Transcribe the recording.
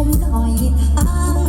ผมถอยตาม